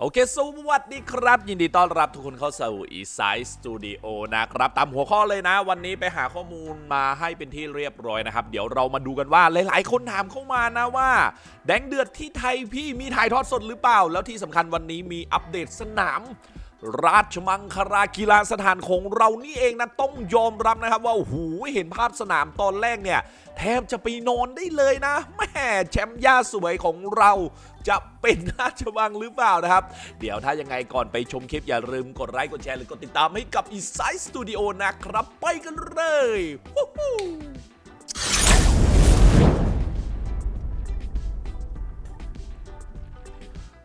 โอเค สวัสดีครับ ยินดีต้อนรับทุกคนเข้าสู่อีไซส์สตูดิโอนะครับ ตามหัวข้อเลยนะ วันนี้ไปหาข้อมูลมาให้เป็นที่เรียบร้อยนะครับ เดี๋ยวเรามาดูกันว่าหลาย ๆ คนถามเข้ามานะว่า แดงเดือดที่ไทยพี่มีถ่ายทอดสดหรือเปล่า แล้วที่สำคัญวันนี้มีอัปเดตสนาม ราชมังคลากีฬาสถานของเรานี่เองนะต้องยอมรับนะครับ ว่าโอ้โหเห็นภาพสนามตอนแรกเนี่ย แทบจะไปนอนได้เลยนะแม่แชมป์ย่าสวยของเราจะเป็นราชวังหรือเปล่านะครับ เดี๋ยวถ้ายังไงก่อนไปชมคลิปอย่าลืมกดไลค์กดแชร์หรือกดติดตามให้กับ e s i d e Studio นะครับ ไปกันเลยวู้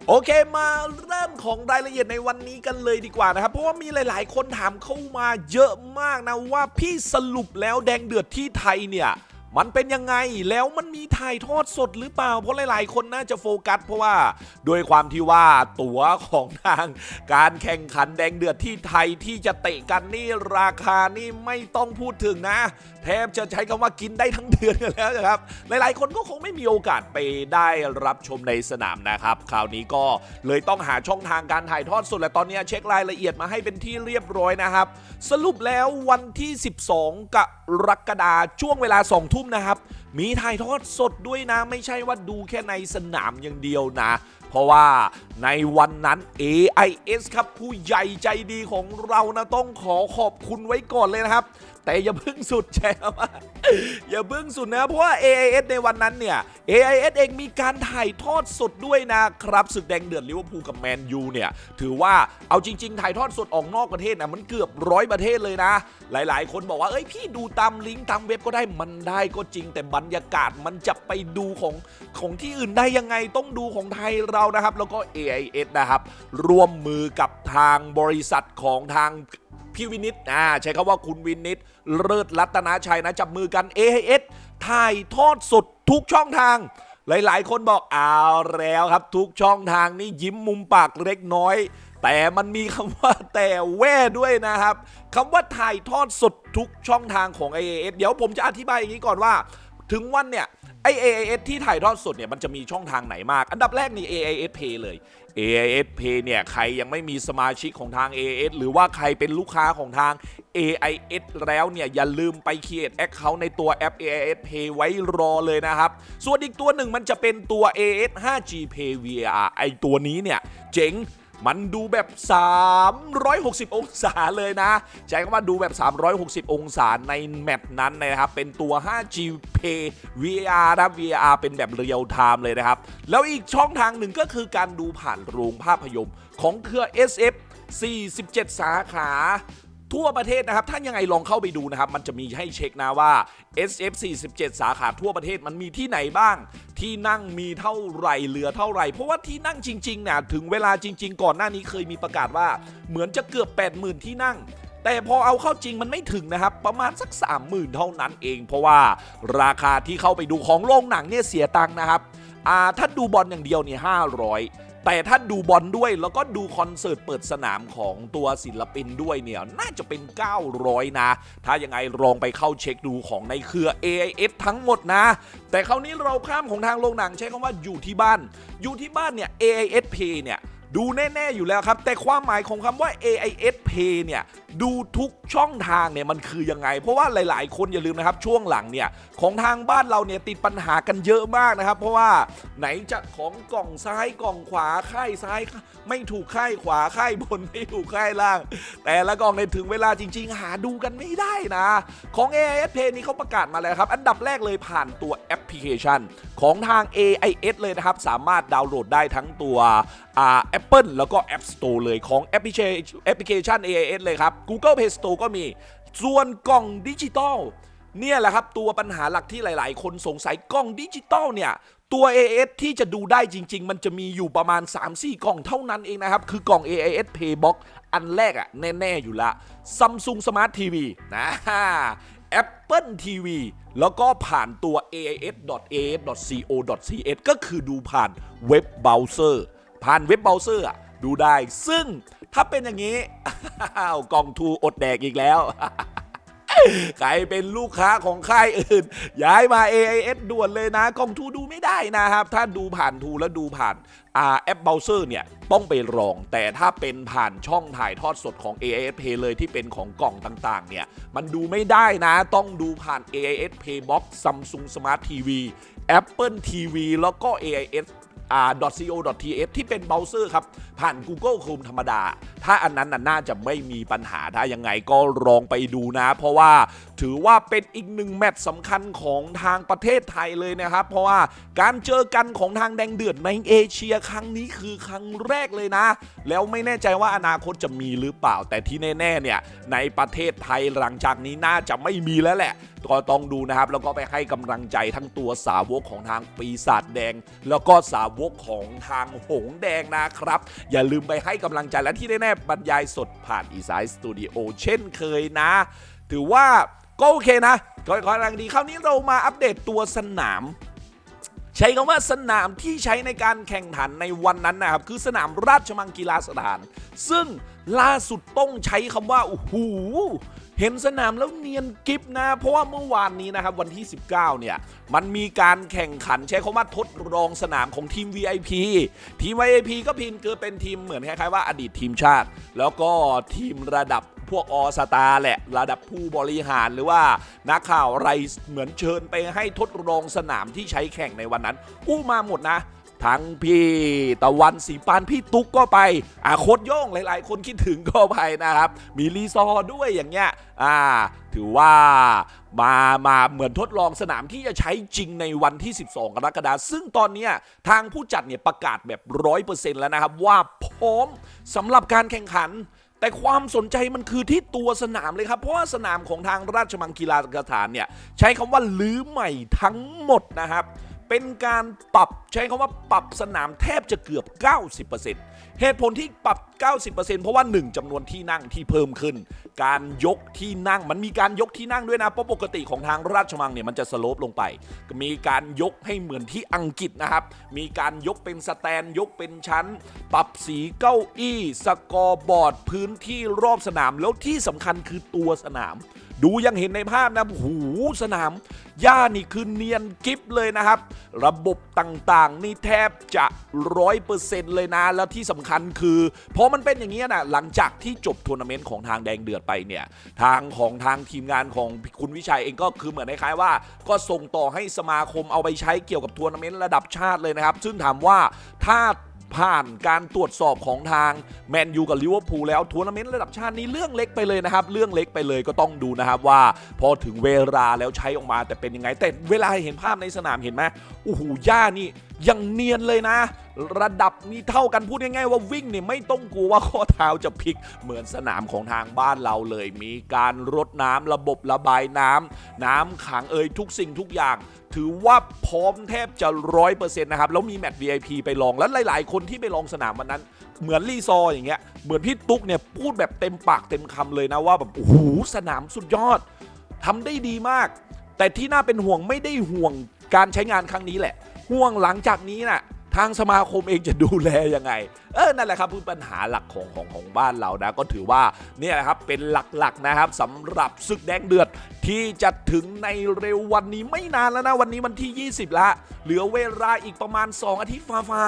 โอเคมาเริ่มของรายละเอียดในวันนี้กันเลยดีกว่านะครับ เพราะว่ามีหลายๆ คนถามเข้ามาเยอะมากนะว่าพี่สรุปแล้วแดงเดือดที่ไทยเนี่ย มันเป็นยังไงแล้วมันมีถ่ายทอดสดหรือเปล่า เพราะหลาย ๆ คนน่าจะโฟกัส เพราะว่าโดยความที่ว่าตั๋วของทาง การแข่งขันแดงเดือดที่ไทยที่จะเตะกันนี่ราคานี่ไม่ต้องพูดถึงนะ แทบจะใช้คำว่ากินได้ทั้งเดือนกันแล้วนะครับ หลาย ๆ คนก็คงไม่มีโอกาสไปได้รับชมในสนามนะครับ คราวนี้ก็เลยต้องหาช่องทางการถ่ายทอดสดและตอนนี้เช็ครายละเอียดมาให้เป็นที่เรียบร้อยนะครับ สรุปแล้ววันที่ 12กรกฎาคมช่วงเวลา2ทุ่มนะครับ มีถ่ายทอดสดด้วยนะ ไม่ใช่ว่าดูแค่ในสนามอย่างเดียวนะ เพราะว่าในวันนั้น AIS ครับผู้ใหญ่ใจดีของเรานะต้องขอขอบคุณไว้ก่อนเลยนะครับ แต่อย่าเพิ่งสุดแชร์ว่าอย่าเพิ่งสุดนะเพราะว่า AIS ในวันนั้นเนี่ย AIS เองมีการถ่ายทอดสดด้วยนะครับศึกแดงเดือดลิเวอร์พูลกับแมนยูเนี่ยถือว่าเอาจริง ๆ ถ่ายทอดสดออกนอกประเทศนะมันเกือบร้อยประเทศเลยนะ หลายๆ คนบอกว่าเอ้ยพี่ดูตามลิงก์ตามเว็บก็ได้มันได้ก็จริง แต่บรรยากาศมันจะไปดูของของที่อื่นได้ยังไงต้องดูของไทยเรานะครับ แล้วก็ AIS นะครับร่วมมือกับทางบริษัทของทาง พี่วินิตอ่าใช้คำว่าคุณวินิตเลิศรัตนาชัยนะจับมือกัน AIS ถ่ายทอดสดทุกช่องทาง หลายๆ คนบอกเอาแล้วครับ ทุกช่องทางนี่ยิ้มมุมปากเล็กน้อย แต่มันมีคำว่าแต่แว่ด้วยนะครับคำว่าถ่ายทอดสดทุกช่องทางของ AIS เดี๋ยวผมจะอธิบายอย่างนี้ก่อนว่า ถึงวันเนี่ย ไอ AIS ที่ถ่ายทอดสดเนี่ยมันจะมีช่องทางไหนมาก อันดับแรกนี่ AIS Pay เลย AIS Pay เนี่ยใครยังไม่มีสมาชิกของทาง AIS หรือว่าใครเป็นลูกค้าของทาง AIS แล้วเนี่ยอย่าลืมไป create account ในตัวแอป AIS Pay ไว้รอเลยนะครับ ส่วนอีกตัวหนึ่งมันจะเป็นตัว AIS 5G Pay VR ไอตัวนี้เนี่ยเจ๋ง มันดูแบบ 360 องศาเลยนะ ใช้คำว่าดูแบบ 360 องศาในแมปนั้นนะครับ เป็นตัว 5G Pay VR นะ VR เป็นแบบเรียลไทม์เลยนะครับ แล้วอีกช่องทางหนึ่งก็คือการดูผ่านโรงภาพยนตร์ของเครือ SF 47 สาขา ทั่วประเทศนะครับถ้ายังไงลองเข้าไปดูนะครับ มันจะมีให้เช็คนะว่า SF 47สาขาทั่วประเทศมันมีที่ไหนบ้าง ที่นั่งมีเท่าไหร่เหลือเท่าไหร่ เพราะว่าที่นั่งจริงๆเนี่ยถึงเวลาจริง ๆ ก่อนหน้านี้เคยมีประกาศว่า เหมือนจะเกือบ 80,000 ที่นั่งแต่พอเอาเข้าจริงมันไม่ถึงนะครับ ประมาณสัก 30,000 เท่านั้นเอง เพราะว่าราคาที่เข้าไปดูของโรงหนังเนี่ยเสียตังค์นะครับอ่าถ้าดูบอลอย่างเดียวเนี่ย500 แต่ถ้าดูบอลด้วยแล้วก็ดูคอนเสิร์ตเปิดสนามของตัวศิลปินด้วยเนี่ย น่าจะเป็น 900 นะ ถ้ายังไงลองไปเข้าเช็คดูของในเครือ AIS ทั้งหมดนะ แต่คราวนี้เราข้ามของทางโรงหนังใช้คำว่าอยู่ที่บ้าน อยู่ที่บ้านเนี่ย AIS Pay เนี่ย ดูแน่ ๆ อยู่แล้วครับ แต่ความหมายของคำว่า AIS Pay เนี่ยดูทุกช่องทางเนี่ยมันคือยังไง เพราะว่าหลาย ๆ คนอย่าลืมนะครับช่วงหลังเนี่ยของทางบ้านเราเนี่ยติดปัญหากันเยอะมากนะครับ เพราะว่าไหนจะของกล่องซ้ายกล่องขวาค่ายซ้าย ไม่ถูกค่ายขวาค่ายบนไม่ถูกค่ายล่าง แต่ละกล่องในถึงเวลาจริง ๆ หาดูกันไม่ได้นะ ของ AIS Pay นี้เขาประกาศมาแล้วครับ อันดับแรกเลยผ่านตัวแอปพลิเคชัน ของทาง AIS เลยนะครับสามารถดาวน์โหลดได้ทั้งตัวแอ่า Apple แล้วก็ App Store เลยของแอปพลิเคชันแอปพลิเคชัน AIS เลยครับ Google Play Store ก็มี ส่วนกล่องดิจิตอลเนี่ยแหละครับ ตัวปัญหาหลักที่หลาย ๆ คนสงสัยกล้องดิจิตอลเนี่ย ตัว AIS ที่จะดูได้จริง ๆ มันจะมีอยู่ประมาณ 3-4 กล่องเท่านั้นเองนะครับ คือกล่อง AIS Paybox อันแรกอะแน่ ๆ อยู่ละ Samsung Smart TV นะ Apple TV แล้วก็ผ่านตัว ais.as.co.th ก็คือดูผ่านเว็บเบราว์เซอร์ ผ่านเว็บเบราว์เซอร์ดูได้ ซึ่งถ้าเป็นอย่างนี้กล่องทูอดแดกอีกแล้วใครเป็นลูกค้าของค่ายอื่น ย้ายมา AIS ด่วนเลยนะกล้องทูดูไม่ได้นะครับ ถ้าดูผ่านทูแล้วดูผ่านอาแอปเบราว์เซอร์เนี่ย ต้องไปลอง แต่ถ้าเป็นผ่านช่องถ่ายทอดสดของ AIS Pay เลยที่เป็นของกล่องต่างๆ เนี่ย มันดูไม่ได้นะ ต้องดูผ่าน AIS Paybox Samsung Smart TV Apple TV แล้วก็ AIS .co.th ที่เป็นเบราว์เซอร์ครับ ผ่าน Google Chrome ธรรมดา ถ้าอันนั้นน่ะน่าจะไม่มีปัญหาถ้ายังไงก็ลองไปดูนะ เพราะว่าถือว่าเป็นอีกหนึ่งแมตช์สำคัญของทางประเทศไทยเลยนะครับ เพราะว่าการเจอกันของทางแดงเดือดในเอเชียครั้งนี้คือครั้งแรกเลยนะ แล้วไม่แน่ใจว่าอนาคตจะมีหรือเปล่า แต่ที่แน่ๆเนี่ยในประเทศไทยหลังจากนี้น่าจะไม่มีแล้วแหละก็ต้องดูนะครับ แล้วก็ไปให้กำลังใจทั้งตัวสาวกของทางปีศาจแดง แล้วก็สาววกของทางหงส์แดงนะครับ อย่าลืมไปให้กำลังใจและที่แน่ๆบรรยายสดผ่านอีสายสตูดิโอเช่นเคยนะ ถือว่าก็โอเคนะก็กำลังดีคราวนี้เรามาอัปเดตตัวสนาม ใช้คำว่าสนามที่ใช้ในการแข่งขันในวันนั้นนะครับ คือสนามราชมังกีฬาสถาน ซึ่งล่าสุดต้องใช้คำว่าโอ้โหเห็นสนามแล้วเนียนกิฟนะ เพราะว่าเมื่อวานนี้นะครับวันที่ 19 เนี่ย มันมีการแข่งขันใช้คำว่าทดลองสนามของทีม VIP ทีม VIP ก็พิมพ์คือเป็นทีมเหมือนคล้ายๆว่าอดีตทีมชาติ แล้วก็ทีมระดับ พวกอสตาแหละระดับผู้บริหารหรือว่านักข่าวอะไรเหมือนเชิญไปให้ทดลองสนามที่ใช้แข่งในวันนั้น อู้มาหมดนะทั้งพี่ตะวันสีปานพี่ตุ๊กก็ไปอาโคดโย่งหลาย ๆ คนคิดถึงก็ไปนะครับ มีรีซอด้วยอย่างเงี้ยอ่าถือว่ามามาเหมือนทดลองสนามที่จะใช้จริงในวันที่ 12 กรกฎาคมซึ่งตอนเนี้ยทางผู้จัดเนี่ยประกาศแบบร้อยเปอร์เซ็นต์แล้วนะครับ ว่าพร้อมสำหรับการแข่งขัน แต่ความสนใจมันคือที่ตัวสนามเลยครับ เพราะว่าสนามของทางราชมังคีลาสถานเนี่ยใช้คำว่าลื้อใหม่ทั้งหมดนะครับ เป็นการปรับใช้คำว่าปรับสนามแทบจะเกือบ 90%เหตุผลที่ปรับ 90%เพราะว่า 1จำนวนที่นั่งที่เพิ่มขึ้น การยกที่นั่งมันมีการยกที่นั่งด้วยนะเพราะปกติของทางราชมังเนี่ยมันจะสโลปลงไป มีการยกให้เหมือนที่อังกฤษนะครับ มีการยกเป็นสแตนยกเป็นชั้น ปรับสีเก้าอี้ สกอร์บอร์ดพื้นที่รอบสนามแล้วที่สำคัญคือตัวสนาม ดูยังเห็นในภาพนะหูสนามหญ้านี่คือเนียนกิฟเลยนะครับ ระบบต่างๆ นี่แทบจะร้อยเปอร์เซ็นต์เลยนะ แล้วที่สำคัญคือพอมันเป็นอย่างนี้นะหลังจากที่จบทัวร์นาเมนต์ของทางแดงเดือดไปเนี่ยทางของทางทีมงานของคุณวิชัยเองก็คือเหมือนคล้ายๆว่า ก็ส่งต่อให้สมาคมเอาไปใช้เกี่ยวกับทัวร์นาเมนต์ระดับชาติเลยนะครับ ซึ่งถามว่าถ้า ผ่านการตรวจสอบของทางแมนยูกับลิเวอร์พูลแล้วทัวร์นาเมนต์ระดับชาตินี้เรื่องเล็กไปเลยนะครับ เรื่องเล็กไปเลยก็ต้องดูนะครับว่า พอถึงเวลาแล้วใช้ออกมาแต่เป็นยังไง แต่เวลาเห็นภาพในสนามเห็นไหมโอ้โหหญ้านี่ อยังเนียนเลยนะ ระดับนี้เท่ากันพูดง่ายๆว่าวิ่งเนี่ยไม่ต้องกลัวว่าข้อเท้าจะพลิก เหมือนสนามของทางบ้านเราเลย มีการรดน้ำระบบระบายน้ำน้ำขังเอ่ยทุกสิ่งทุกอย่าง ถือว่าพร้อมแทบจะร้อยเปอร์เซ็นต์นะครับ แล้วมีแมตช์ VIP ไปลองแล้วหลาย ๆ คนที่ไปลองสนามวันนั้น เหมือนรีซอร์อย่างเงี้ยเหมือนพี่ตุ๊กเนี่ยพูดแบบเต็มปากเต็มคำเลยนะว่าแบบโอ้โหสนามสุดยอดทำได้ดีมาก แต่ที่น่าเป็นห่วงไม่ได้ห่วงการใช้งานครั้งนี้แหละ ห่วงหลังจากนี้น่ะ ทางสมาคมเองจะดูแลยังไง เออ นั่นแหละครับคือปัญหาหลักของของของบ้านเรานะ ก็ถือว่าเนี่ยนะครับเป็นหลักๆนะครับสำหรับศึกแดงเดือดที่จะถึงในเร็ววันนี้ไม่นานแล้วนะ วันนี้วันที่ 20 ละ เหลือเวลาอีกประมาณ 2 อาทิตย์ฟาฟา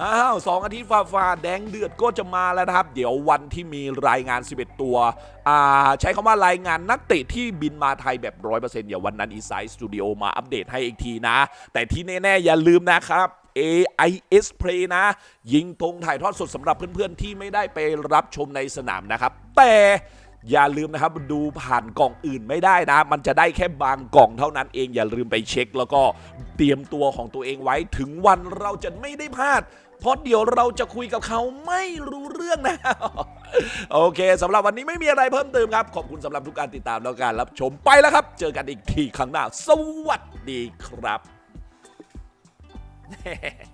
อ้าวสองอาทิตย์ฟาฟาแดงเดือดก็จะมาแล้วนะครับ เดี๋ยววันที่มีรายงาน 11 ตัว อ่า ใช้คำว่ารายงานนักเตะที่บินมาไทยแบบ 100%อย่าวันนั้นอีไซส์สตูดิโอมาอัปเดตให้อีกทีนะ แต่ที่แน่ ๆ อย่าลืมนะครับ AIS Play นะ ยิงตรงถ่ายทอดสดสำหรับเพื่อนๆ ที่ไม่ได้ไปรับชมในสนามนะครับ แต่อย่าลืมนะครับดูผ่านกล่องอื่นไม่ได้นะ มันจะได้แค่บางกล่องเท่านั้นเองอย่าลืมไปเช็ค แล้วก็เตรียมตัวของตัวเองไว้ถึงวันเราจะไม่ได้พลาด เพราะเดี๋ยวเราจะคุยกับเขาไม่รู้เรื่องนะ โอเคสำหรับวันนี้ไม่มีอะไรเพิ่มเติมครับ ขอบคุณสำหรับทุกการติดตามแล้วการรับชมไปแล้วครับ เจอกันอีกทีครั้งหน้า สวัสดีครับ 네.